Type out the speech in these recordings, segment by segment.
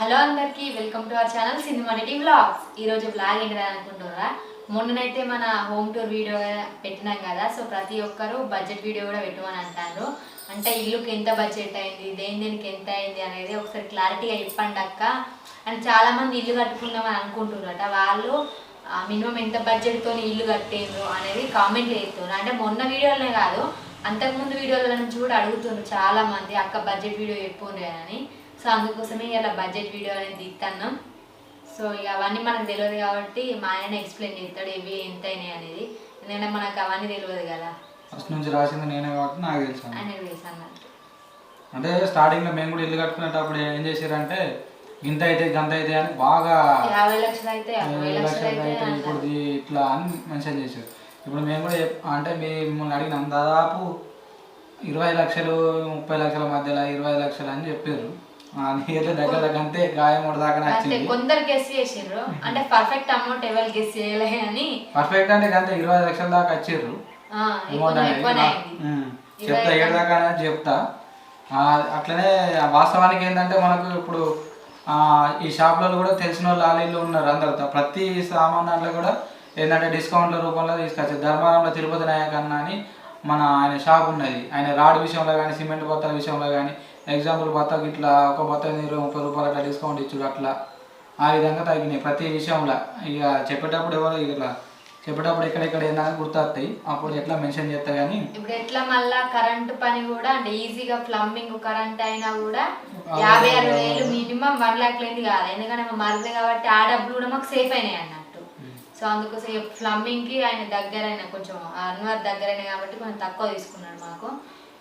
Hello అందరికి welcome to our channel సినిమానిటీ vlogs ఈరోజు vlog ఏంటిది అనుకుంటున్నారా? మొన్ననైతే మన హోమ్ టూర్ వీడియో పెట్టినాం కదా సో ప్రతి ఒక్కరు బడ్జెట్ వీడియో కూడా పెట్టమని అంటారు. అంటే ఇల్లుకి ఎంత బడ్జెట్ అయింది దేని దేనికి ఎంత అయింది అనేది ఒకసారి క్లారిటీగా చెప్పండి అక్క. అండ్ చాలామంది ఇల్లు కట్టుకుందామని అనుకుంటున్నారట. వాళ్ళు మినిమం ఎంత బడ్జెట్తో ఇల్లు కట్టేండ్రు అనేది కామెంట్ చేస్తున్నారు. అంటే మొన్న వీడియోలోనే కాదు అంతకుముందు వీడియోల నుంచి కూడా అడుగుతున్నారు చాలామంది అక్క బడ్జెట్ వీడియో చెప్పుండే అని. సో అందుకోసమే ఇలా బడ్జెట్ వీడియో అనేది తీస్తున్నాం సో ఇక అవన్నీ మనకు తెలియదు కాబట్టి మా ఆయన ఎక్స్ప్లెయిన్ చేస్తాడు ఇవి ఎంత అయినాయి అనేది. ఎందుకంటే మనకు అవన్నీ తెలియదు కదా. ఫస్ట్ నుంచి రాసింది నేనే కాబట్టి నాకు తెలుసు ఆయన తెలుసు అన్నట్టు అంటే స్టార్టింగ్లో మేము కూడా ఇల్లు కట్టుకునేటప్పుడు ఏం చేశారంటే ఇంత అయితే గంత అయితే అని బాగా యాభై లక్షలు అయితే అరవై లక్షలు అయితే ఇప్పుడు ఇట్లా అని మెన్షన్ చేశారు. ఇప్పుడు మేము కూడా అంటే మిమ్మల్ని అడిగినాం దాదాపు ఇరవై లక్షలు ముప్పై లక్షల మధ్యలో ఇరవై లక్షలు అని చెప్పారు. దగ్గర దగ్గర అంతే గాయం దాకా కొందరు గెస్ అంటే పర్ఫెక్ట్ అమౌంట్ ఎవరు గెస్ చేయలే అని. పర్ఫెక్ట్ అంటే అంతే ఇరవై లక్షల దాకా వచ్చిర్రు. అమౌంట్ అనేది. ఉమ్. చెప్తా ఏడు దాకా అనేది చెప్తా. ఆ, అట్లనే వాస్తవానికి ఏంటంటే మనకు ఇప్పుడు ఈ షాప్లలో కూడా తెలిసిన వాళ్ళు ఆలీలు ఉన్నారు అందరితో ప్రతి సామాన్ దాంట్లో కూడా ఏంటంటే డిస్కౌంట్ల రూపంలో తీసుకొచ్చారు. ధర్మారంలో తిరుపతి నాయక్ అన్న అని మన ఆయన షాప్ ఉన్నది. ఆయన రాడ్ విషయంలో కానీ సిమెంట్ బత్తాల విషయంలో కానీ ఎగ్జాంపుల్ బత్తకు ఇట్లా ఒక బత్త మీద ఇరవై ముప్పై రూపాయలు అట్లా డిస్కౌంట్ ఇచ్చుడు అట్లా. ఆ విధంగా తగ్గినాయి. ప్రతి విషయంలో ఇక చెప్పేటప్పుడు ఎవరు ఇట్లా చెప్పేటప్పుడు ఎక్కడెక్కడ ఏందని గుర్తొస్తాయి. అప్పుడు ఎట్లా మెన్షన్ చేస్తా కానీ ఇప్పుడు ఎట్లా మళ్ళా కరెంట్ పని కూడా అంటే ఈజీగా ప్లంబింగ్ కరెంట్ అయినా కూడా యాభై అరవై వేలు మినిమం వన్ లాక్ లేని కాదు. ఎందుకంటే మా మరిది కాబట్టి ఆ డబ్బులు కూడా మాకు సేఫ్ అయినాయి అన్నట్టు. సో అందుకోసం ప్లంబింగ్కి ఆయన దగ్గర అయినా కొంచెం అన్వర్ దగ్గర అయినా కాబట్టి కొంచెం తక్కువ తీసుకున్నాడు మాకు.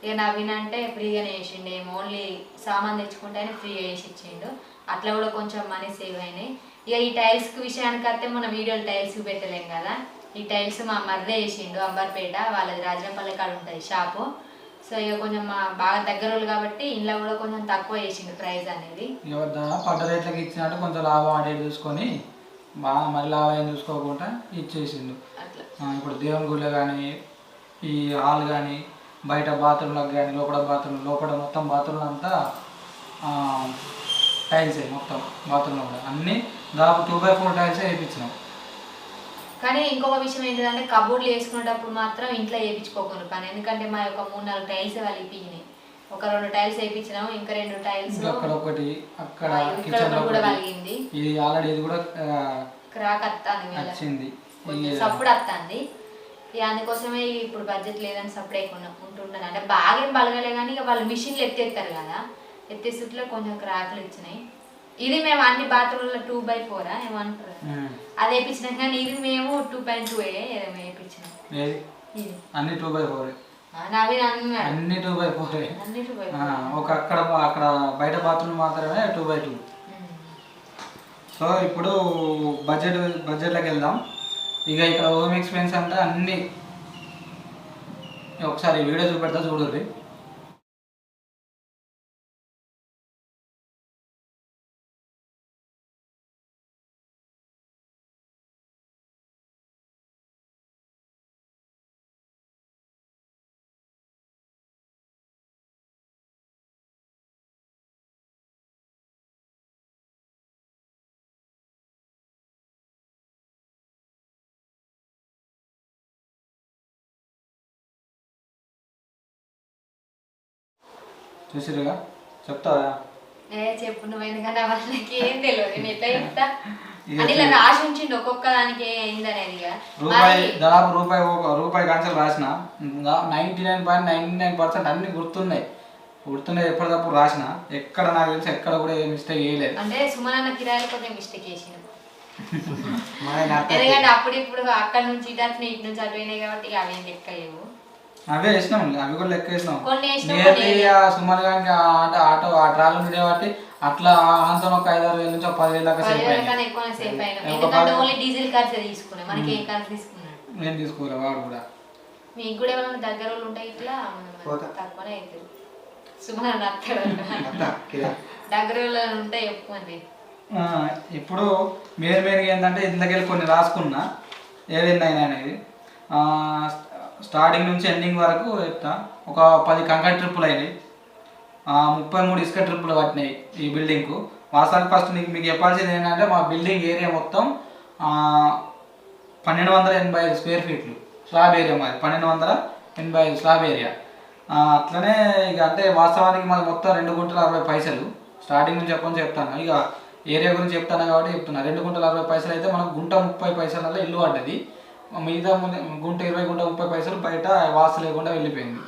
ఇక నవీన్ అంటే ఫ్రీగానే వేసిండు ఏం ఓన్లీ సామాన్ తెచ్చుకుంటే ఆయన ఫ్రీగా వేసి ఇచ్చిండు. అట్లా కూడా కొంచెం మనీ సేవ్ అయినాయి. ఇక ఈ టైల్స్ విషయానికి వస్తే మన వీడియోలు టైల్స్ పెట్టలేం కదా. ఈ టైల్స్ మా మర్రే వేసిండు అంబర్పేట. వాళ్ళది రాజనపల్లి కాడ ఉంటుంది షాపు. సో ఇక కొంచెం మా బాగా దగ్గర వాళ్ళు కాబట్టి ఇంట్లో కూడా కొంచెం తక్కువ వేసిండు ప్రైస్ అనేది. పడ్డ రేట్లకి ఇచ్చినట్టు కొంచెం లాభం ఆడేది చూసుకొని బాగా మరి లాభం చూసుకోకుండా ఇచ్చేసిండు. ఇప్పుడు దేవుని గుళ్ళో కానీ ఈ హాల్ కానీ బయట బాత్రూమ్లకు కానీ లోపల బాత్రూమ్ లోపల మొత్తం బాత్రూమ్ అంతా టైల్సే మొత్తం బాత్రూంలో కూడా. అన్నీ దాదాపు టూ బై ఫోర్ టైల్సే వేయించినాం. కానీ ఇంకొక విషయం ఏంటంటే కబోర్డ్లు వేసుకునేటప్పుడు మాత్రం ఇంట్లో వేయించుకోకుండా పని. ఎందుకంటే మా యొక్క మూడు నాలుగు టైల్స్ వాళ్ళు ఇప్పించినాయి. ఒక రెండు టైల్స్ వేయించినాము ఇంకా రెండు టైల్స్ అక్కడ ఒకటి అక్కడ ఒకటి కూడా ఒకటి. వలిగింది ఇది ఆల్రెడీ ఇది కూడా క్రాక్ కొంచెం సప్పుడు వస్తుంది ఇక అందుకోసమే ఇప్పుడు బడ్జెట్ లేదని అయిపోయినా ఉంటుంటాను అంటే బాగా ఏం బలగలే కానీ ఇక వాళ్ళు మిషన్లు ఎత్తేస్తారు కదా. ఎత్తేసుట్లో కొంచెం క్రాక్లు ఇచ్చినాయి ఇది మేము అన్ని బాత్రూంలో టూ బై ఫోరా ఏమంటారు. అది వేయించినాం కానీ ఇది మేము టూ పాయింట్ టూ వేయించినాం అన్ని టూ బై ఫోర్ అన్ని టూ బై ఫోరే ఒక అక్కడ అక్కడ బయట బాత్రూమ్ మాత్రమే టూ బై టూ సో ఇప్పుడు బడ్జెట్ బడ్జెట్లోకి వెళ్దాం. ఇక ఇక్కడ హోమ్ ఎక్స్పెన్స్ అంటే అన్నీ ఒకసారి వీడియో చూపెడతా చూడండి చూసిరుగా చెప్తావా? ఏ చెప్పు నువ్వు ఎందుకంటే వాళ్ళకి ఏం తెలియదు నేను ఎట్లా చెప్తా? అని ఇలా రాసి ఉంచిండు ఒక్కొక్క దానికి ఏందనేది ఇక. రూపాయి దాదాపు రూపాయి ఒక రూపాయి కాన్సల్ రాసిన. Ninety nine point ninety nine percent అన్ని గుర్తున్నాయి. గుర్తున్నాయి ఎప్పటికప్పుడు రాసిన. ఎక్కడ నాకు తెలిసి ఎక్కడ కూడా ఏ మిస్టేక్ చేయలేదు. అంటే సుమనన్న కిరాయిలు కొంచెం మిస్టేక్ చేసిన మా ఆయన అట్ట- ఎందుకంటే అప్పుడు ఇప్పుడు అక్కడ నుంచి ఇటు అట్లా ఇటు నుంచి అటు కాబట్టి అవేం లెక్కలేవు. అవే వేసినాం అవి కూడా లెక్క వేసినాం నియర్లీ ఆ సుమారు గానికి ఆ ఆటో ఆటో ఆ ట్రావెల్ ఉంది కాబట్టి అట్లా ఆంతం ఒక ఐదు ఆరు వేల నుంచి ఒక పదివేల దాకా నేను తీసుకోలే వాడు కూడా. మీకు కూడా ఏమైనా దగ్గర వాళ్ళు ఉంటాయి ఇట్లా పోతా. తక్కువనే అవుతుంది. సుమనన్న అత్తాడు. దగ్గర వాళ్ళు ఉంటే చెప్పుకోండి ఆ, ఇప్పుడు మెయిన్ మెయిన్గా ఏంటంటే ఇందులోకి కొన్ని రాసుకున్నా. ఏదైనా అనేది. ఆ, స్టార్టింగ్ నుంచి ఎండింగ్ వరకు చెప్తా. ఒక పది కంకర ట్రిప్పులు అయినాయి. ముప్పై మూడు ఇసుక ట్రిప్పులు పట్టినాయి ఈ బిల్డింగ్కు. వాస్తవానికి ఫస్ట్ నీకు మీకు చెప్పాల్సింది ఏంటంటే మా బిల్డింగ్ ఏరియా మొత్తం పన్నెండు వందల ఎనభై ఐదు స్క్వేర్ ఫీట్లు స్లాబ్ ఏరియా మాది. పన్నెండు వందల ఎనభై ఐదు స్లాబ్ ఏరియా. అట్లనే ఇక అంటే వాస్తవానికి మాది మొత్తం రెండు గుంటల అరవై పైసలు. స్టార్టింగ్ నుంచి చెప్పని చెప్తాను. ఇక ఏరియా గురించి చెప్తాను కాబట్టి చెప్తున్నా. రెండు గుంటల అరవై పైసలు అయితే మనకు గుంట ముప్పై పైసలలో ఇల్లు పడ్డది. మిగతా ముందు- గుంట ఇరవై గుంట ముప్పై పైసలు బయట వాసు లేకుండా వెళ్ళిపోయింది.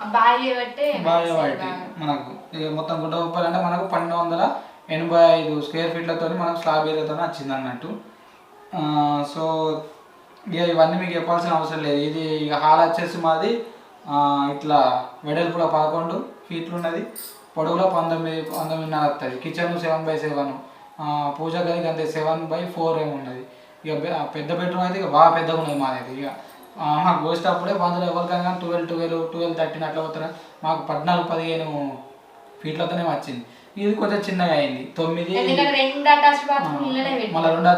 బాగా. వాటి మనకు. ఇక మొత్తం గుంట ముప్పై అంటే మనకు పన్నెండు వందల ఎనభై ఐదు స్క్వేర్ ఫీట్లతో మనకు స్లాబ్ ఏరియాతో వచ్చింది అన్నట్టు. సో ఇక ఇవన్నీ మీకు చెప్పాల్సిన అవసరం లేదు. ఇది ఇక హాల్ వచ్చేసి మాది ఆ, ఇట్లా వెడల్పులో పదకొండు ఫీట్లు ఉన్నది. పొడవులో పంతొమ్మిది పంతొమ్మిదిన్నర వస్తుంది కిచెన్ సెవెన్ బై సెవెన్. పూజ గదికి అంతే సెవెన్ బై ఫోర్ ఏమి ఉన్నది ఇక పెద్ద బెడ్రూమ్ అయితే ఇక బాగా పెద్దగా ఉన్నది మాది ఇక మాకు పోసేటప్పుడే అందులో ఎవరికైనా కానీ ట్వెల్వ్ ట్వెల్వ్ ట్వెల్వ్ థర్టీన్ అట్లా పోతారు మాకు పద్నాలుగు పదిహేను ఫీట్లతోనే వచ్చింది. ఇది కొంచెం చిన్నగా అయింది. తొమ్మిది మళ్ళీ రెండు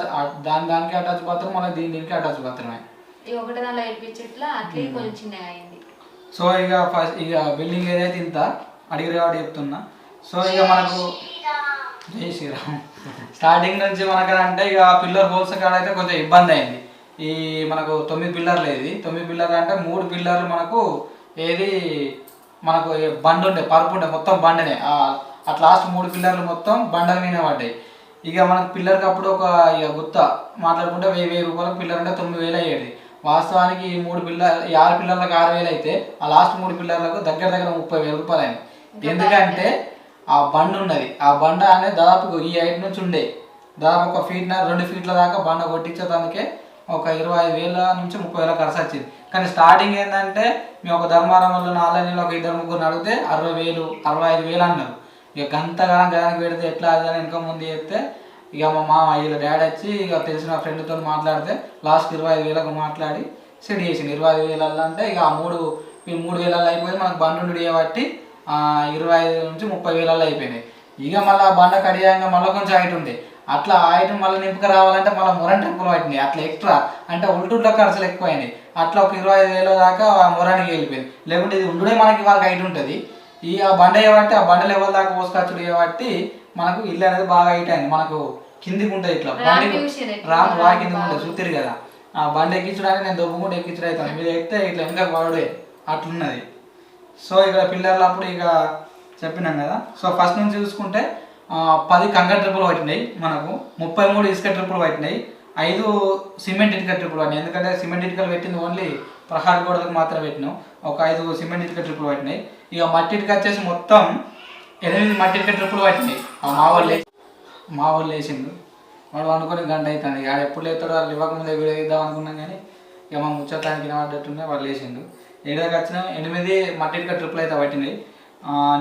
దాని దానికి అటాచ్ బాత్రూమ్ మళ్ళీ దీని దీనికి అటాచ్ బాత్రూమ్ సో ఇక ఫస్ట్ ఇక బిల్డింగ్ ఏదైతే ఇంత అడిగిన కాబట్టి చెప్తున్నా. సో ఇక మనకు జై శ్రీరామ్. స్టార్టింగ్ నుంచి మనకు అంటే ఇక పిల్లర్ హోల్స్ కాడ అయితే కొంచెం ఇబ్బంది అయింది ఈ మనకు తొమ్మిది పిల్లర్లు ఏది తొమ్మిది పిల్లర్లు అంటే మూడు పిల్లర్లు మనకు ఏది మనకు బండ ఉండే పరుపు ఉండే మొత్తం బండనే. అట్ లాస్ట్ మూడు పిల్లర్లు మొత్తం బండల మీద పడ్డాయి. ఇక మనకు పిల్లర్కి అప్పుడు ఒక ఇక గుత్త మాట్లాడుకుంటే వెయ్యి వెయ్యి రూపాయలకు పిల్లర్ అంటే తొమ్మిది వేలు అయ్యేది. వాస్తవానికి ఈ మూడు పిల్లర్ ఈ ఆరు పిల్లర్లకు ఆరు వేలు అయితే ఆ లాస్ట్ మూడు పిల్లర్లకు దగ్గర దగ్గర ముప్పై వేల రూపాయలు అయింది. ఎందుకంటే ఆ బండ ఉన్నది. ఆ బండ అనేది దాదాపు ఈ హైట్ నుంచి ఉండే. దాదాపు ఒక ఫీట్ రెండు ఫీట్ల దాకా బండ కొట్టించేదానికే ఒక ఇరవై ఐదు వేల నుంచి ముప్పై వేల ఖర్చు వచ్చింది. కానీ స్టార్టింగ్ ఏంటంటే మేము ఒక ధర్మారం వల్ల నాలుగు ఒక ఇద్దరు ముగ్గురు అడిగితే అరవై వేలు అరవై ఐదు వేలు అన్నారు. ఇక గంతగానం గానికి పెడితే ఎట్లా అది అని ఇంకా ముందు చెప్తే ఇక మా మామ వీళ్ళ డాడీ వచ్చి ఇక తెలిసిన ఫ్రెండ్తో మాట్లాడితే లాస్ట్ ఇరవై ఐదు వేలకు మాట్లాడి సెట్ చేసింది ఇరవై ఐదు వేలల్లో అంటే ఇక ఆ మూడు ఈ మూడు వేలల్లో అయిపోయి మనకు బండు చేయబట్టి కాబట్టి ఇరవై ఐదు నుంచి ముప్పై వేలల్లో అయిపోయినాయి. ఇక మళ్ళీ ఆ బండ కడియాంగా మళ్ళీ కొంచెం హైట్ ఉంది. అట్లా హైట్ మళ్ళీ నింపుక రావాలంటే మళ్ళీ మొరన్ టెంపుల్ పట్టినాయి. అట్లా ఎక్స్ట్రా అంటే ఉల్టుడ్ల ఖర్చులు ఎక్కువైనాయి. అట్లా ఒక ఇరవై ఐదు వేల దాకా ఆ మొరానికి వెళ్ళిపోయింది. లేకుంటే ఇది ఉండుడే మనకి వాళ్ళకి హైట్ ఉంటుంది. ఈ ఆ బండ చేయబట్టి ఆ బండ లెవెల్ దాకా పోసుకొచ్చుడు చేయబట్టి మనకు ఇల్లు అనేది బాగా హైట్ అయింది. మనకు కిందికి ఉంటుంది ఇట్లా. బండి? రామ్ రా కిందికి ఉంటుంది. చూతిరు కదా. ఆ బండి ఎక్కించడానికి నేను దొబ్బుకుంటే ఎక్కించడం అవుతాను మీరు ఎక్కితే ఇట్లా ఇంకా వాడే అట్లున్నది. సో ఇక్కడ పిల్లర్లు అప్పుడు ఇక చెప్పినాం కదా. సో ఫస్ట్ నుంచి చూసుకుంటే పది కంకర ట్రిప్పులు పట్టినాయి మనకు. ముప్పై మూడు ఇసుక ట్రిప్పులు పట్టినాయి. ఐదు సిమెంట్ ఇటుక ట్రిప్పులు పట్టినాయి. ఎందుకంటే సిమెంట్ ఇటుకలు పెట్టింది ఓన్లీ ప్రహార గోడలకు మాత్రమే పెట్టినాం. ఒక ఐదు సిమెంట్ ఇటుక ట్రిప్పులు పట్టినాయి. ఇక మట్టి ఇటుక వచ్చేసి మొత్తం ఎనిమిది మట్టి ఇటుక ట్రిప్పులు పట్టినాయి. ఆ మా వాళ్ళు మా వాళ్ళు వేసిండు వాడు అనుకుని గంట అవుతాడు ఇక ఎప్పుడు లేతాడు వాళ్ళు ఇవ్వకముందే వీడియో ఇద్దాం అనుకున్నాం కానీ ఇక మా ముచ్చటానికి వినబడ్డట్టునే వాళ్ళు వేసిండు ఏడాదికి వచ్చిన ఎనిమిది మట్టిక ట్రిపుల్ అయితే పట్టినాయి.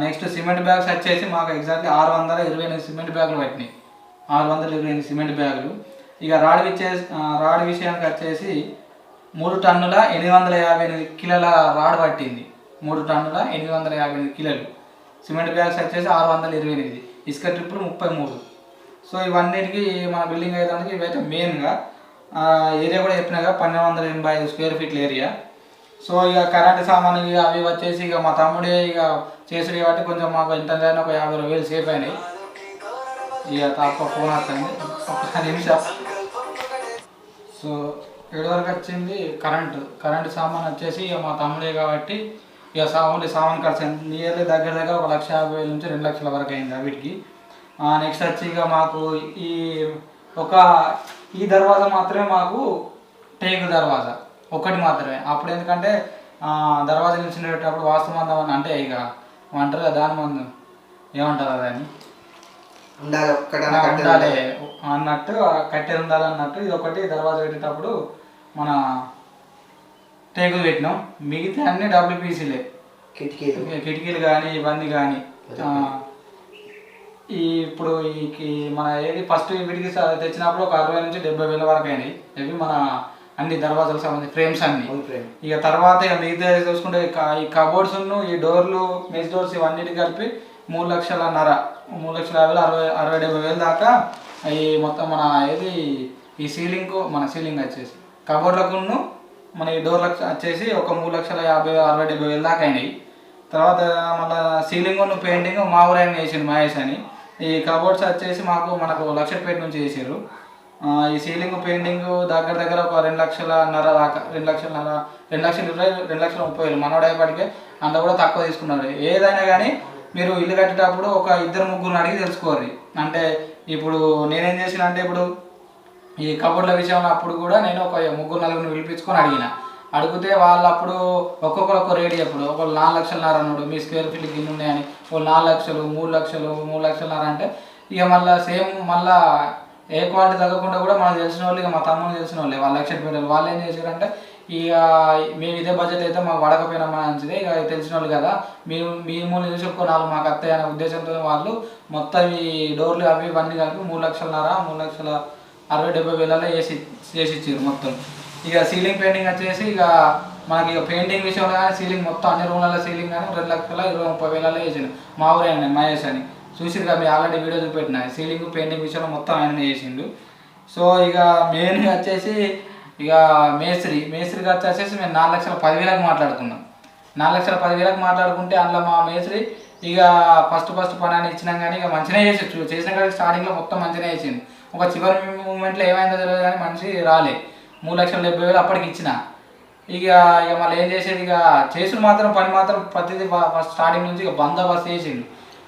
నెక్స్ట్ సిమెంట్ బ్యాగ్స్ వచ్చేసి మాకు ఎగ్జాక్ట్లీ ఆరు వందల ఇరవై ఎనిమిది సిమెంట్ బ్యాగులు పట్టినాయి. ఆరు వందల ఇరవై ఎనిమిది సిమెంట్ బ్యాగులు. ఇక రాడ్ విచ్చే రాడ్ విషయానికి వచ్చేసి మూడు టన్నుల ఎనిమిది వందల యాభై ఎనిమిది కిలోల రాడ్ పట్టింది. మూడు టన్నుల ఎనిమిది వందల యాభై ఎనిమిది కిలోలు. సిమెంట్ బ్యాగ్స్ వచ్చేసి ఆరు వందల ఇరవై ఎనిమిది. ఇసుక ట్రిప్పులు ముప్పై మూడు. సో ఇవన్నిటికి మన బిల్డింగ్ అయితే ఇవైతే మెయిన్గా ఏరియా కూడా చెప్పినాగా పన్నెండు వందల ఎనభై ఐదు స్క్వేర్ ఫీట్ల ఏరియా. సో ఇక కరెంట్ సామాన్ ఇక అవి వచ్చేసి ఇక మా తమ్ముడే ఇక చేసుడు కాబట్టి కొంచెం మాకు ఎంత ఒక యాభై అరవై వేలు సేఫ్ అయినాయి. ఇక తప్ప ఫోన్ వస్తుంది. ఒక నిమిషం. సో ఏడు వరకు వచ్చింది కరెంటు. కరెంటు సామాన్ వచ్చేసి ఇక మా తమ్ముడే కాబట్టి ఇక సా ఓన్లీ సామాన్ ఖర్చు నియర్లీ దగ్గర దగ్గర ఒక లక్ష యాభై వేల నుంచి రెండు లక్షల వరకు అయింది వీటికి. నెక్స్ట్ వచ్చి ఇక మాకు ఈ ఒక ఈ దర్వాజా మాత్రమే మాకు టేకు దర్వాజా. ఒకటి మాత్రమే. అప్పుడు ఎందుకంటే దర్వాజా నిలిచినప్పుడు అని అంటే ఇక అంటారు కదా దాని మందు. ఏమంటారు అదని ఉండాలి. అన్నట్టు ఆ కట్టెలు ఉండాలి అన్నట్టు ఇది ఒకటి దర్వాజా పెట్టేటప్పుడు మన టేకులు పెట్టినాం. మిగతా అన్ని డబ్ల్యూపీసీలే. కిటికీలు. కిటికీలు కానీ ఇవన్నీ కానీ ఈ ఇప్పుడు ఈ మన ఏది ఫస్ట్ వీటికి తెచ్చినప్పుడు ఒక అరవై నుంచి డెబ్బై వేల వరకు అయినాయి. ఇవి మన అన్ని దర్వాజాలకు సంబంధించి ఫ్రేమ్స్ అన్ని. ఇక తర్వాత ఇక మిగతా చూసుకుంటే ఈ కబోర్డ్స్ ఈ డోర్లు మెస్ డోర్స్ ఇవన్నిటి కలిపి మూడు లక్షల నర మూడు లక్షల యాభై వేలు, అరవై అరవై డెబ్బై వేలు దాకా ఈ మొత్తం మన ఏది ఈ సీలింగ్ మన సీలింగ్ వచ్చేసి. కబోర్డ్లకును మన ఈ డోర్లకు వచ్చేసి ఒక మూడు లక్షల యాభై వేలు, అరవై డెబ్బై వేలు దాకా అయినాయి. తర్వాత మళ్ళీ సీలింగ్ పెయింటింగ్ మా ఊరాయన వేసిండు మహేష్ అని. ఈ కబోర్డ్స్ వచ్చేసి మాకు మనకు లక్షపేట నుంచి చేసారు ఈ సీలింగ్ పెయింటింగ్ దగ్గర దగ్గర ఒక రెండు లక్షలన్నర దాకా రెండు లక్షల రెండు లక్షల ఇరవై రెండు లక్షల ముప్పై వేలు. మనోడేపటికే అంత కూడా తక్కువ తీసుకున్నారు. ఏదైనా కానీ మీరు ఇల్లు కట్టేటప్పుడు ఒక ఇద్దరు ముగ్గురు అడిగి తెలుసుకోవాలి అంటే ఇప్పుడు నేనేం చేసిన అంటే ఇప్పుడు ఈ కబోర్డ్ల విషయంలో అప్పుడు కూడా నేను ఒక ముగ్గురు నలుగురిని పిలిపించుకొని అడిగిన. అడిగితే వాళ్ళు అప్పుడు ఒక్కొక్కరు ఒక్క రేట్ చెప్పుడు. ఒకళ్ళు నాలుగు లక్షలన్నర అన్నాడు మీ స్క్వేర్ ఫీట్ గిన్నె ఉన్నాయని. ఒక నాలుగు లక్షలు మూడు లక్షలు మూడు లక్షలన్నర అంటే ఇక మళ్ళీ సేమ్ మళ్ళీ ఏ క్వాలిటీ తగ్గకుండా కూడా మనకు తెలిసిన వాళ్ళు ఇక మా తమ్ముని తెలిసిన వాళ్ళే. వాళ్ళ లక్ష పెట్టారు వాళ్ళు ఏం చేశారంటే ఇక మేము ఇదే బడ్జెట్ అయితే మాకు పడకపోయినా మంచిది ఇక తెలిసిన వాళ్ళు కదా మేము మేము నాలుగు మాకు అత్తయ్య అనే ఉద్దేశంతో వాళ్ళు మొత్తం ఈ డోర్లు అవి ఇవన్నీ కలిపి మూడు లక్షలన్నర మూడు లక్షల అరవై డెబ్బై వేలలో వేసి చేసి ఇచ్చారు మొత్తం. ఇక సీలింగ్ పెయింటింగ్ వచ్చేసి ఇక మనకి ఇక పెయింటింగ్ విషయంలో కానీ సీలింగ్ మొత్తం అన్ని రూమ్లలో సీలింగ్ కానీ రెండు లక్షల ఇరవై ముప్పై వేలలో వేసాను మా ఊరే ఆయన మహేష్ అని. చూసిరుగా మీ మీరు ఆల్రెడీ వీడియో చూపెట్టిన. సీలింగ్ పెయింటింగ్ విషయంలో మొత్తం ఆయన చేసిండు. సో ఇక మెయిన్ వచ్చేసి ఇక మేస్త్రి. మేస్త్రి ఖర్చు వచ్చేసి మేము నాలుగు లక్షల పదివేలకు మాట్లాడుకున్నాం. నాలుగు లక్షల పదివేలకు మాట్లాడుకుంటే అందులో మా మేస్త్రి ఇక ఫస్ట్ ఫస్ట్ పని అని ఇచ్చినాం కానీ ఇక మంచిగా చేసి చేసిన కానీ స్టార్టింగ్లో మొత్తం మంచిగా చేసింది ఒక చివరి మూమెంట్లో ఏమైందో తెలియదు కానీ మనిషి రాలే. మూడు లక్షల డెబ్బై వేలు అప్పటికి ఇచ్చిన. ఇక ఇక మళ్ళీ ఏం చేసేది? ఇక చేసుడు మాత్రం పని మాత్రం ప్రతిదీ ఫస్ట్ స్టార్టింగ్ నుంచి ఇక బందోబస్తు చేసిండు.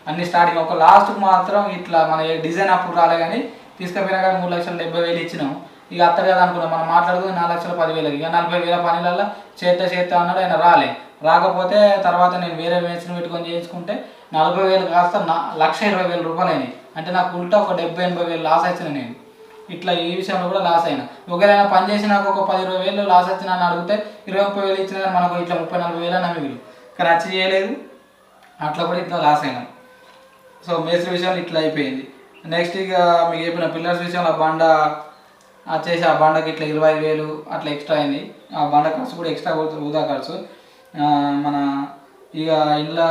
అన్ని స్టార్టింగ్ ఒక లాస్ట్కి మాత్రం ఇట్లా మన డిజైన్ అప్పుడు రాలే కానీ తీసుకుపోయినా కానీ మూడు లక్షల డెబ్బై వేలు ఇచ్చినాం. ఇక అత్తరు కదా అనుకున్నాం మనం మాట్లాడుకుని నాలుగు లక్షల పదివేలకి. ఇక నలభై వేల పనులలో చేస్తే చేస్తా అన్నాడు ఆయన రాలే. రాకపోతే తర్వాత నేను వేరే మేస్త్రిని పెట్టుకొని చేయించుకుంటే నలభై వేలు కాస్త నా లక్ష ఇరవై వేల రూపాయలు అయినాయి. అంటే నాకు ఉల్టా ఒక డెబ్బై ఎనభై వేలు లాస్ వచ్చిన నేను. ఇట్లా ఈ విషయంలో కూడా లాస్ అయినా. ఒకవేళ పని చేసి నాకు ఒక పది ఇరవై వేలు లాస్ వచ్చిన అని అడిగితే ఇరవై ముప్పై వేలు ఇచ్చిన మనకు ఇట్లా ముప్పై నలభై వేలు అని మిగులు. కానీ వచ్చి చేయలేదు. అట్లా కూడా ఇట్లా లాస్ అయినాం. సో మేస్త్రి విషయంలో ఇట్లా అయిపోయింది. నెక్స్ట్ ఇక మీకు చెప్పిన పిల్లర్స్ విషయంలో ఆ బండ వచ్చేసి ఆ బండకి ఇట్లా ఇరవై వేలు అట్లా ఎక్స్ట్రా అయింది. ఆ బండ ఖర్చు కూడా ఎక్స్ట్రా వృధా ఖర్చు. మన ఇక ఇంట్లో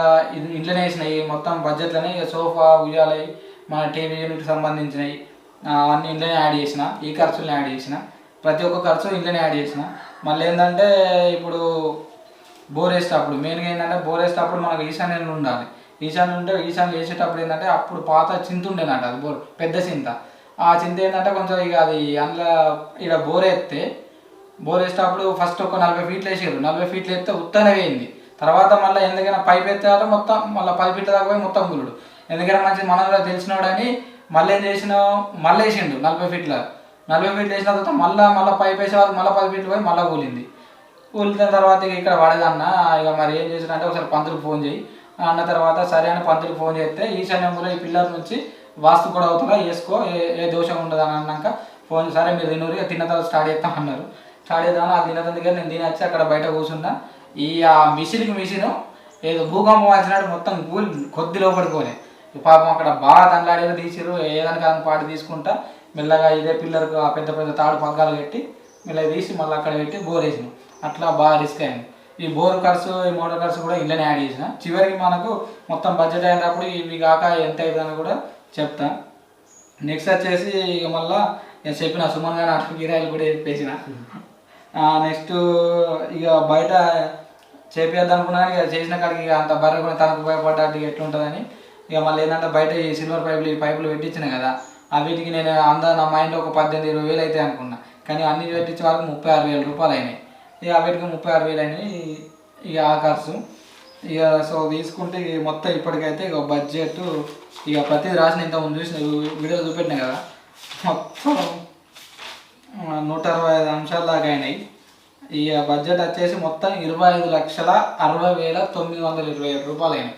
ఇంట్లోనే వేసినాయి. మొత్తం బడ్జెట్లోనే ఇక సోఫా ఉయ్యాలి మన టీవీ యూనిట్ సంబంధించినవి అన్ని అవన్నీ ఇంట్లోనే యాడ్ చేసిన. ఈ ఖర్చులను యాడ్ చేసిన. ప్రతి ఒక్క ఖర్చు ఇంట్లోనే యాడ్ చేసిన. మళ్ళీ ఏంటంటే ఇప్పుడు బోర్ వేసేటప్పుడు మెయిన్గా ఏంటంటే బోర్ వేసేటప్పుడు మనకు ఈశాన్యంలో ఉండాలి. ఈశాన్ ఉంటే ఈశాన్యం వేసేటప్పుడు ఏంటంటే అప్పుడు పాత చింత ఉండేనట అది బోర్ పెద్ద చింత. ఆ చింత ఏంటంటే కొంచెం ఇక అది అందులో ఇక్కడ బోర్ ఎత్తే బోర్ వేసేటప్పుడు ఫస్ట్ ఒక నలభై ఫీట్లు వేసారు నలభై ఫీట్లు ఎత్తే ఉత్తనే వేయింది. తర్వాత మళ్ళీ ఎందుకైనా పైప్ ఎత్తే మొత్తం మళ్ళీ పది ఫీట్ల దాకా పోయి మొత్తం గురుడు ఎందుకైనా మంచిది మనం కూడా తెలిసినోడని మళ్ళీ ఏం చేసిన మళ్ళీ వేసిండు నలభై ఫీట్ల నలభై ఫీట్లు వేసిన తర్వాత మళ్ళీ మళ్ళీ పైప్ వేసే వాళ్ళు మళ్ళీ పది ఫీట్లు పోయి మళ్ళీ కూలింది. కూలిన తర్వాత ఇక ఇక్కడ పడదన్న ఇక మరి ఏం చేసిన అంటే ఒకసారి పంతులకు ఫోన్ చేయి. అన్న తర్వాత సరే అని పంతులు ఫోన్ చేస్తే ఈశాన్యంలో ఈ పిల్లర్ నుంచి వాస్తు కూడా అవుతుందా? వేసుకో ఏ ఏ దోషం ఉండదు? అని అన్నాక ఫోన్ సరే మీరు తినూరు తిన్న తర్వాత స్టార్ట్ చేస్తాం అన్నారు. స్టార్ట్ చేద్దామని ఆ తిన్న దగ్గర నేను తిని వచ్చి అక్కడ బయట కూర్చున్నా. ఈ ఆ మిషన్కి మిషన్ ఏదో భూకంపం వచ్చినట్టు మొత్తం కూలి కొద్ది లోపడిపోలే పాపం అక్కడ బాగా దండాడేది తీసిరు ఏదైనా కాదని పాటు తీసుకుంటా మెల్లగా ఇదే పిల్లలకు ఆ పెద్ద పెద్ద తాడు పగ్గాలు పెట్టి మెల్లగా తీసి మళ్ళీ అక్కడ పెట్టి బోర్ వేసినాం. అట్లా బాగా రిస్క్ అయింది. ఈ బోర్ ఖర్చు ఈ మోటార్ ఖర్చు కూడా ఇళ్ళనే యాడ్ చేసిన. చివరికి మనకు మొత్తం బడ్జెట్ అయ్యేటప్పుడు ఇవి కాక ఎంత అవుతుందని కూడా చెప్తా. నెక్స్ట్ వచ్చేసి ఇక మళ్ళా నేను చెప్పిన సుమన్ గారు అటు గిరాయిలు కూడా చెప్పేసిన నెక్స్ట్ ఇక బయట చేపిద్దాం అనుకున్నాను. ఇక చేసిన కాడికి ఇక అంత బర్రె కూడా తనకు భయపడ్డట్టు ఎట్లుంటుందని. ఇక మళ్ళీ ఏంటంటే బయట ఈ సిల్వర్ పైపులు ఈ పైపులు పెట్టించిన కదా. అవిటికి వీటికి నేను అందా నా మైండ్లో ఒక పద్దెనిమిది ఇరవై వేలు అయితే అనుకున్నా. కానీ అన్ని పెట్టించే వరకు ముప్పై ఆరు వేల రూపాయలు అయినాయి. ఇక ఆ వీటికి ముప్పై ఆరు వేలు అయినాయి ఇక ఆ ఖర్చు ఇక సో తీసుకుంటే ఇక మొత్తం ఇప్పటికైతే ఇక బడ్జెట్ ఇక ప్రతిది రాసిన ఇంత ముందు చూసిన వీడియో చూపెట్టినా కదా. మొత్తం నూట అరవై ఐదు అంశాల దాకా అయినాయి. ఇక బడ్జెట్ వచ్చేసి మొత్తం ఇరవై ఐదు లక్షల అరవై వేల తొమ్మిది వందల ఇరవై ఏడు రూపాయలు అయినాయి.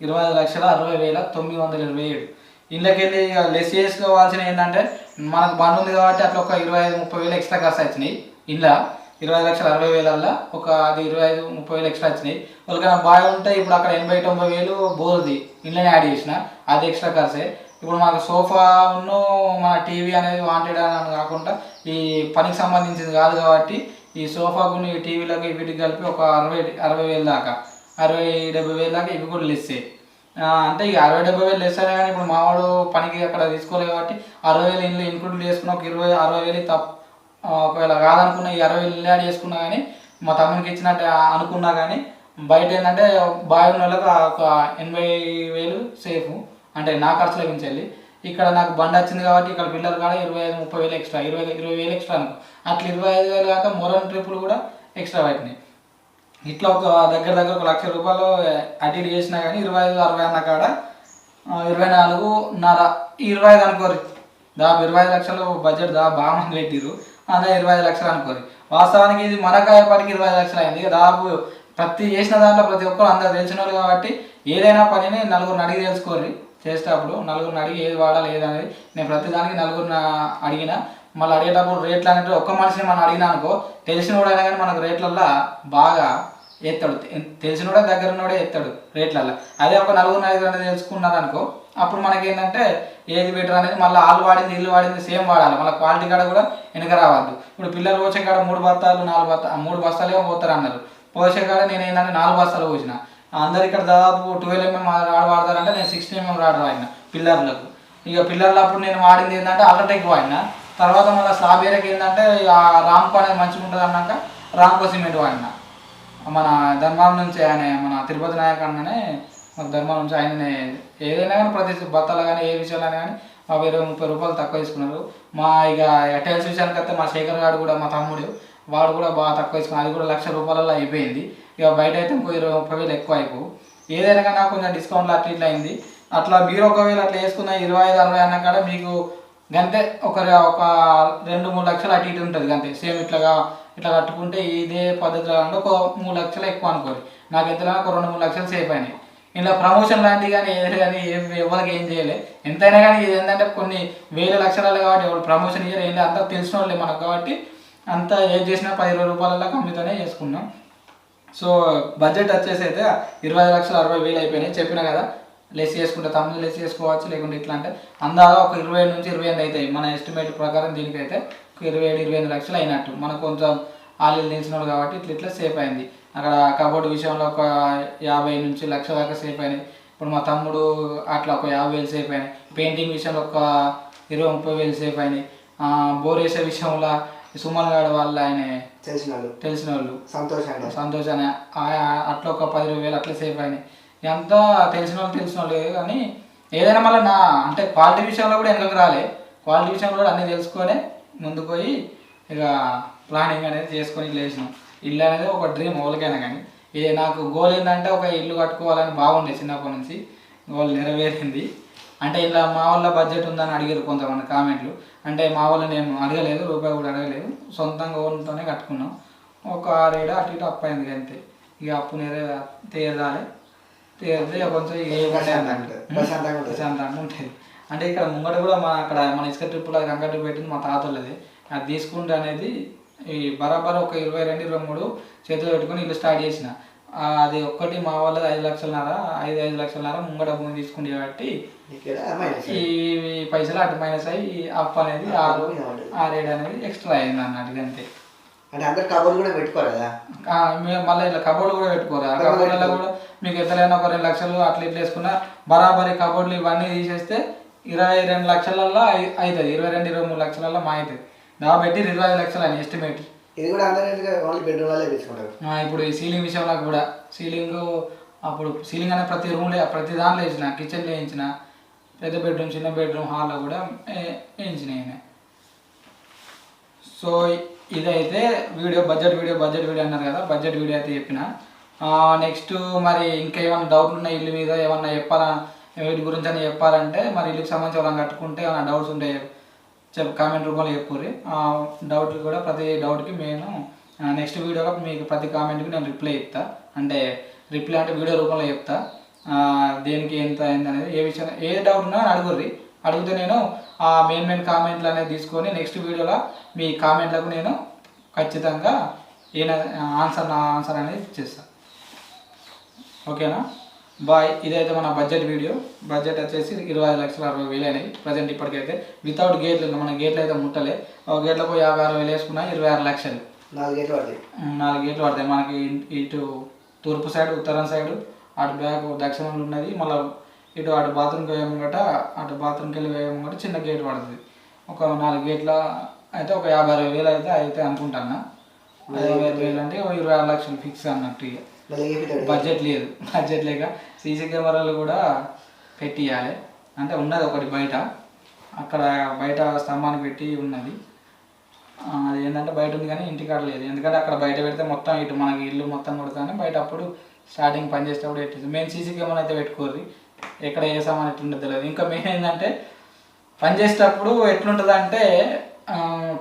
ఇరవై ఐదు లక్షల అరవై వేల తొమ్మిది వందల ఇరవై ఏడు. ఇళ్ళకెళ్ళి ఇక లెస్ చేసుకోవాల్సిన ఏంటంటే మనకు బండ్ ఉంది కాబట్టి అట్లా ఒక ఇరవై ఐదు ముప్పై వేలు ఎక్స్ట్రా ఖర్చు వచ్చినాయి ఇంట్లో ఇరవై లక్షల అరవై వేలల్లో ఒక అది ఇరవై ఐదు ముప్పై వేలు ఎక్స్ట్రా వచ్చినాయి. వాళ్ళకైనా బాగా ఉంటే ఇప్పుడు అక్కడ ఎనభై తొంభై వేలు బోర్ది. ఇంట్లోనే యాడ్ చేసిన అది ఎక్స్ట్రా ఖర్చే. ఇప్పుడు మాకు సోఫా మన టీవీ అనేది వాంటెడ్ అని కాకుండా ఈ పనికి సంబంధించింది కాదు కాబట్టి ఈ సోఫాకు ఈ టీవీలకు వీటికి కలిపి ఒక అరవై అరవై వేలు దాకా అరవై డెబ్బై వేలు దాకా ఇవి కూడా లెస్సే అంటే ఇక అరవై డెబ్బై వేలు లెస్సనే కానీ ఇప్పుడు మావాడు పనికి అక్కడ తీసుకోలేదు కాబట్టి అరవై వేలు ఇంట్లో ఇన్క్లూడ్ చేసుకున్న ఒక ఇరవై అరవై వేలు తప్ప ఒకవేళ కాదనుకున్న ఈ అరవై వేలు యాడ్ చేసుకున్నా కానీ మా తమ్మునికి ఇచ్చినట్టు అనుకున్నా కానీ బయట ఏంటంటే బావి ఉన్న వాళ్ళకి ఒక ఎనభై వేలు సేఫ్. అంటే నా ఖర్చులో పెంచాలి ఇక్కడ నాకు బండి వచ్చింది కాబట్టి ఇక్కడ పిల్లలు కాడ ఇరవై ఐదు ముప్పై వేలు ఎక్స్ట్రా ఇరవై ఇరవై వేలు ఎక్స్ట్రా అనుకో. అట్లా ఇరవై ఐదు వేలు కాక మొరన్ ట్రిప్పులు కూడా ఎక్స్ట్రా పెట్టినాయి. ఇట్లా ఒక దగ్గర దగ్గర ఒక లక్ష రూపాయలు అటు ఇటు చేసినా కానీ ఇరవై ఐదు అరవై అన్న కాడ ఇరవై నాలుగు నర ఇరవై ఐదు అనుకోరు దాదాపు ఇరవై ఐదు లక్షలు బడ్జెట్ దా బాగా మంది పెట్టిరు అదే ఇరవై ఐదు లక్షలు అనుకోరు వాస్తవానికి ఇది మనకాయపాటికి ఇరవై ఐదు లక్షలు అయింది. దాదాపు ప్రతి చేసిన దాంట్లో ప్రతి ఒక్కరు అందరు తెలిసిన వాళ్ళు కాబట్టి ఏదైనా పనిని నలుగురిని అడిగి తెలుసుకోరు చేసేటప్పుడు నలుగురిని అడిగి ఏది వాడాలి ఏది అనేది నేను ప్రతిదానికి నలుగురిని అడిగిన మళ్ళీ అడిగేటప్పుడు రేట్లు అనేవి ఒక్క మనిషిని మనం అడిగినా అనుకో తెలిసిన వాడైనా కానీ మనకు రేట్లల్లో బాగా ఎత్తాడు. తె- తెలిసినోడే దగ్గర ఉన్నోడే ఎత్తాడు రేట్లలో అదే ఒక నలుగురు ఐదు అనేది తెలుసుకున్నారు అనుకో అప్పుడు మనకి ఏంటంటే ఏది బెటర్ అనేది మళ్ళీ వాళ్ళు వాడింది ఇల్లు వాడింది సేమ్ వాడాలి. మళ్ళీ క్వాలిటీ కాడ కూడా వెనక రావద్దు. ఇప్పుడు పిల్లలు పోసే కాడ మూడు బస్తాలు నాలుగు బస్తా మూడు బస్తాలు ఏమో పోతారు అన్నారు. పోసే కాడ నేను ఏంటంటే నాలుగు బస్తాలు పోసిన. అందరు ఇక్కడ దాదాపు ట్వెల్వ్ ఎంఎం రాడు వాడతారంటే నేను సిక్స్టీన్ ఎంఎం రాడు వాడిన పిల్లర్లకు. ఇక పిల్లర్లు అప్పుడు నేను వాడింది ఏంటంటే అల్ట్రాటెక్ వాడిన. తర్వాత మళ్ళీ స్లాబ్ ఏరియాకి ఏంటంటే ఆ రామ్కో అనేది మంచిగా ఉంటుంది అన్నాక రామ్కో సిమెంట్ వాడిన. మన ధర్మాల నుంచి ఆయన మన తిరుపతి నాయక్ అన్ననే మాకు ధర్మాల నుంచి ఆయననే ఏదైనా కానీ ప్రతి బత్తాలు కానీ ఏ విషయాలు కానీ మాకు ఇరవై ముప్పై రూపాయలు తక్కువ తీసుకున్నారు. మా ఇక టైల్స్ విషయానికి అయితే మా శేఖర్ గారు కూడా మా తమ్ముడు వాడు కూడా బాగా తక్కువ తీసుకున్నారు. అది కూడా లక్ష రూపాయలలో అయిపోయింది. ఇక బయట అయితే ఇంకో ఇరవై ముప్పై వేలు ఎక్కువ అయిపోవు. ఏదైనా కానీ కొంచెం డిస్కౌంట్లు అట్లా ఇట్లా అయింది. అట్లా మీరు ఒకవేళ అట్లా వేసుకున్న ఇరవై ఐదు అరవై అన్నా కూడా మీకు గంతే ఒక ఒక రెండు మూడు లక్షలు అటు ఇటు ఉంటుంది గంతే. సేమ్ ఇట్లాగా ఇట్లా కట్టుకుంటే ఇదే పద్ధతిలో ఒక మూడు లక్షలు ఎక్కువ అనుకోండి. నాకు ఎంత ఒక రెండు మూడు లక్షలు సేఫ్ అయినాయి. ఇలా ప్రమోషన్ లాంటివి కానీ ఏది కానీ ఏం ఎవరికి ఏం చేయలే. ఎంతైనా కానీ ఇది ఏంటంటే కొన్ని వేల లక్షలు కాబట్టి ఎవరు ప్రమోషన్ ఇయ్యారు ఏం అంతా తెలిసిన వాళ్ళే మనకు కాబట్టి అంతా ఏం చేసినా పది ఇరవై రూపాయల కంపెనీతోనే చేసుకున్నాం. సో బడ్జెట్ వచ్చేసి అయితే ఇరవై ఐదు లక్షలు అరవై వేలు అయిపోయినాయి చెప్పిన కదా. లెస్ చేసుకుంటే తమ్ముడు లెస్ చేసుకోవచ్చు లేకుంటే ఇట్లా అంటే అందాక ఒక ఇరవై ఏడు నుంచి ఇరవై ఎనిమిది అవుతాయి. మన ఎస్టిమేట్ ప్రకారం దీనికైతే ఇరవై ఏడు ఇరవై ఎనిమిది లక్షలు అయినట్టు. మనకు కొంచెం ఆలీలు తెలిసిన వాళ్ళు కాబట్టి ఇట్లా ఇట్లా సేఫ్ అయింది. అక్కడ కబోర్డ్ విషయంలో ఒక యాభై నుంచి లక్ష దాకా సేఫ్ అయినాయి. ఇప్పుడు మా తమ్ముడు అట్లా ఒక యాభై వేలు సేఫ్ అయినాయి. పెయింటింగ్ విషయంలో ఒక ఇరవై ముప్పై వేలు సేఫ్ అయినాయి. బోర్ వేసే విషయంలో సుమన్ గారు వాళ్ళ ఆయన తెలిసిన వాళ్ళు తెలిసిన వాళ్ళు సంతోష్ సంతోష్ అట్లా ఒక పది ఇరవై వేలు అట్లా సేఫ్ అయినాయి. ఎంత తెలిసిన వాళ్ళు తెలిసిన వాళ్ళు కానీ ఏదైనా మళ్ళీ నా అంటే క్వాలిటీ విషయంలో కూడా వెనకకు రాలే. క్వాలిటీ విషయంలో కూడా అన్నీ తెలుసుకొని ముందుకు పోయి ఇక ప్లానింగ్ అనేది చేసుకొని వేసినాం ఇల్లు అనేది ఒక డ్రీమ్ ఎవరికైనా కానీ. ఇది నాకు గోల్ ఏంటంటే ఒక ఇల్లు కట్టుకోవాలని బాగుండే చిన్నప్పటి నుంచి. గోల్ నెరవేరింది. అంటే ఇలా మా వాళ్ళ బడ్జెట్ ఉందని అడిగారు కొంతమంది కామెంట్లు. అంటే మా వాళ్ళు నేను అడగలేదు రూపాయి కూడా అడగలేదు. సొంతంగా ఓన్తోనే కట్టుకున్నాం. ఒక ఆరేడు అటు ఇటు అప్పు అయింది అంతే. ఇక అప్పు నేరే తీరదాలి తీరితే ఇక కొంచెం ఏ ప్రశాంతంగా ఉంటుంది. అంటే ఇక్కడ ముంగట కూడా మన అక్కడ మన ఇసుక ట్రిప్పులో కంకర ట్రిప్ పెట్టింది మా తాతలది అది తీసుకుంటే అనేది ఈ బరాబర్ ఒక ఇరవై రెండు ఇరవై మూడు చేతిలో పెట్టుకొని ఇల్లు స్టార్ట్ చేసిన. అది ఒక్కటి మా వాళ్ళది ఐదు లక్షలన్నర ఐదు ఐదు లక్షలన్నర ముంగట భూమి తీసుకుంది కాబట్టి ఈ పైసలు అటు మైనస్ అయ్యి ఈ అప్పు అనేది ఆరు ఆరేడు అనేది ఎక్స్ట్రా అయింది అన్నట్టు అంతే. అంటే అందరు కూడా పెట్టుకోరు కదా? మళ్ళీ ఇట్లా కబోర్డ్ కూడా పెట్టుకోరు? ఆ కబోర్డ్లలో కూడా మీకు ఎంతైనా ఒక రెండు లక్షలు అట్లా ఇట్లా వేసుకున్నా బరాబరి కబోర్డ్లు ఇవన్నీ తీసేస్తే ఇరవై రెండు లక్షలల్లో అవుతుంది ఇరవై రెండు ఇరవై మూడు లక్షలల్లో మా అవుతుంది దాబట్టి ఇరవై ఐదు లక్షలు అని ఎస్టిమేట్ ఇది కూడా అందరూ ఓన్లీ బెడ్రూమ్ వాళ్ళే తీసుకుంటారు. ఇప్పుడు ఈ సీలింగ్ విషయంలో కూడా సీలింగ్ అప్పుడు సీలింగ్ అనే ప్రతి రూమ్లో ప్రతి దాంట్లో వేసిన కిచెన్లో వేయించిన పెద్ద బెడ్రూమ్ చిన్న బెడ్రూమ్ హాల్లో కూడా ఏ- వేయించిన ఈయన. సో ఇదైతే video budget video budget video అన్నారు కదా బడ్జెట్ వీడియో అయితే చెప్పిన. నెక్స్ట్ మరి ఇంకా ఏమైనా డౌట్లు ఉన్నాయి ఇల్లు మీద ఏమన్నా చెప్పాలా వీటి గురించి అని చెప్పాలంటే మరి ఇల్లుకి సంబంధించి ఎవరైనా కట్టుకుంటే ఏమైనా డౌట్స్ ఉంటే చెప్ కామెంట్ రూపంలో చెప్పుర్రి. ఆ డౌట్లు కూడా ప్రతి డౌట్కి నేను నెక్స్ట్ వీడియోలో మీకు ప్రతి కామెంట్కి నేను రిప్లై ఇస్తా అంటే రిప్లై అంటే వీడియో రూపంలో చెప్తా. దేనికి ఎంత అయింది అనేది ఏ విషయం ఏ డౌట్ ఉన్నా అడుగుర్రి. అడిగితే నేను ఆ మెయిన్ మెయిన్ కామెంట్లు అనేది తీసుకొని నెక్స్ట్ వీడియోలో మీ కామెంట్లకు నేను ఖచ్చితంగా ఏ ఆన్సర్ నా ఆన్సర్ అనేది ఇచ్చేస్తాను ఓకేనా బాయ్ ఇదైతే మన బడ్జెట్ వీడియో బడ్జెట్ వచ్చేసి ఇరవై ఐదు లక్షల అరవై వేలు అయినాయి. ప్రజెంట్ ఇప్పటికైతే. వితౌట్ గేట్లు మన గేట్లు అయితే ముట్టలే. ఒక గేట్లకు యాభై ఆరు వేలు వేసుకున్నా ఇరవై ఆరు లక్షలు. నాలుగు గేట్లు పడతాయి. నాలుగు గేట్లు పడతాయి. మనకి ఇటు తూర్పు సైడ్ ఉత్తరం సైడ్ అటు బ్యాక్ దక్షిణంలో ఉన్నది. మళ్ళీ ఇటు అటు బాత్రూమ్కి వేయమంగట అటు బాత్రూమ్కి వెళ్ళి వేయమంగట చిన్న గేట్ పడుతుంది. ఒక నాలుగు గేట్ల అయితే ఒక యాభై అరవై వేలు అయితే అయితే అనుకుంటాను యాభై అరవై వేలు అంటే ఇరవై ఆరు లక్షలు ఫిక్స్ అన్నట్టు ఇక బడ్జెట్ లేదు. బడ్జెట్ లేక సీసీ కెమెరాలు కూడా పెట్టియాలి అంటే ఉన్నది ఒకటి బయట. అక్కడ బయట స్తంభాన్ని పెట్టి ఉన్నది. అది ఏంటంటే బయట ఉంది కానీ ఇంటికాడ లేదు. ఎందుకంటే అక్కడ బయట పెడితే మొత్తం ఇటు మనకి ఇల్లు మొత్తం కొడుతుంది బయట అప్పుడు స్టార్టింగ్ పని చేసేటప్పుడు పెట్టేది. మెయిన్ సీసీ కెమెరా అయితే పెట్టుకోరు ఎక్కడ ఏ సామాన్ ఎట్లుంటుంది తెలియదు. ఇంకా మెయిన్ ఏంటంటే పని చేసేటప్పుడు ఎట్లుంటుంది అంటే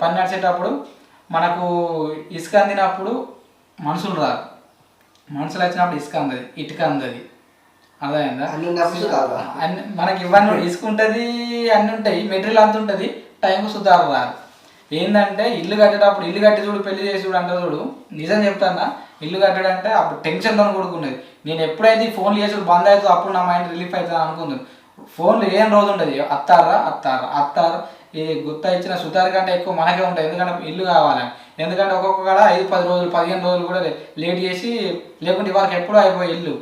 పని నడిచేటప్పుడు మనకు ఇసుక అందినప్పుడు మనుషులు రారు. మనుషులు వచ్చినప్పుడు ఇసుక అందది ఇటుక అందది. అర్థమైందా? అన్ని ఉన్నప్పుడు రాదు. అన్ని మనకి ఇవన్నీ ఇసుక ఉంటుంది అన్నీ ఉంటాయి మెటీరియల్ అంత ఉంటుంది టైంకు సుధారు రారు ఏంటంటే ఇల్లు కట్టేటప్పుడు ఇల్లు కట్టి చూడు పెళ్ళి చేసి చూడు అంటే చూడు. నిజం చెప్తానా? ఇల్లు కట్టడంటే అప్పుడు టెన్షన్తో కూడుకున్నది నేను ఎప్పుడైతే ఫోన్లు చేసుడు బంద్ అవుతుందో అప్పుడు నా మైండ్ రిలీఫ్ అవుతుంది అనుకున్నాను ఫోన్లు ఏం రోజు ఉంటుంది అత్తారా? అత్తారా? అత్తారు. ఈ గుత్త ఇచ్చిన సుతారు కంటే ఎక్కువ మనకే ఉంటుంది ఎందుకంటే ఇల్లు కావాలని. ఎందుకంటే ఒక్కొక్క కాడ ఐదు పది రోజులు పదిహేను రోజులు కూడా లేట్ చేసి లేకుంటే ఇవాళకి ఎప్పుడూ అయిపోయి ఇల్లు.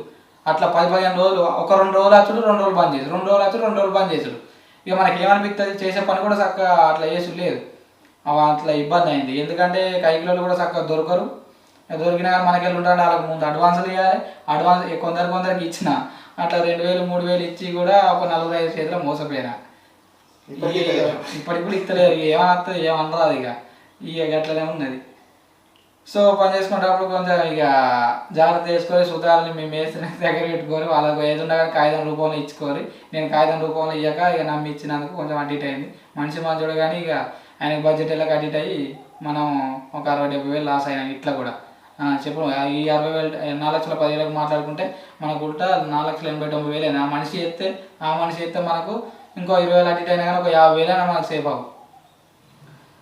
అట్లా పది పదిహేను రోజులు ఒక రెండు రోజులు వచ్చుడు రెండు రోజులు బంద్ చేసి రెండు రోజులు వచ్చుడు రెండు రోజులు బంద్ చేసుడు. ఇక మనకి ఏమనిపిస్తుంది చేసే పని కూడా చక్కగా అట్లా చేసి లేదు. అవ అట్లా ఇబ్బంది అయింది. ఎందుకంటే కైకిలోలు కూడా చక్కగా దొరకరు. దొరికినా కానీ మనకి వెళ్ళి ఉంటాడు వాళ్ళకి ముందు అడ్వాన్సులు ఇవ్వాలి అడ్వాన్స్ కొందరు కొందరికి ఇచ్చిన అట్లా రెండు వేలు మూడు వేలు ఇచ్చి కూడా ఒక నలుగురు ఐదు చేతిలో మోసపోయినా. ఇప్పటికీ కూడా ఇస్తలేరు. ఏమన్నా ఏమనరాదు ఇక. ఇక గట్లనే ఉన్నది. సో పని చేసుకునేటప్పుడు కొంచెం ఇక జాగ్రత్త చేసుకొని సూత్రాలని మేము వేసిన దగ్గర పెట్టుకొని వాళ్ళకు ఏది కాగితం రూపంలో ఇచ్చుకోరి. నేను కాగితం రూపంలో ఇయ్యాక ఇక నమ్మి ఇచ్చినందుకు కొంచెం అడ్డిట్ అయింది. మనిషి మంచోడు కానీ ఇక ఆయన బడ్జెట్ ఎలా అడ్డిట్ అయ్యి మనం ఒక అరవై డెబ్బై వేలు లాస్ అయినా ఇట్లా కూడా. చెప్పు ఈ అరవై వేలు నాలుగు లక్షల పదివేలకు మాట్లాడుకుంటే మనకు ఉల్టా నాలుగు లక్షల ఎనభై తొంభై వేలు ఆ మనిషి చేస్తే ఆ మనిషి చేస్తే మనకు ఇంకో ఇరవై వేలు అడ్డిట్ అయినా కానీ ఒక యాభై వేలైనా అయినా మనకు సేఫ్ అవ్వు.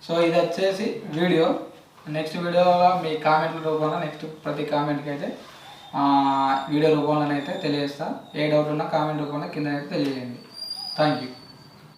సో ఇది వచ్చేసి వీడియో. నెక్స్ట్ వీడియోలో మీ కామెంట్ల రూపంలో నెక్స్ట్ ప్రతి కామెంట్కి అయితే వీడియో రూపంలోనైతే తెలియజేస్తా. ఏ డౌట్ ఉన్నా కామెంట్ రూపంలో కింద అయితే తెలియజేయండి. Thank you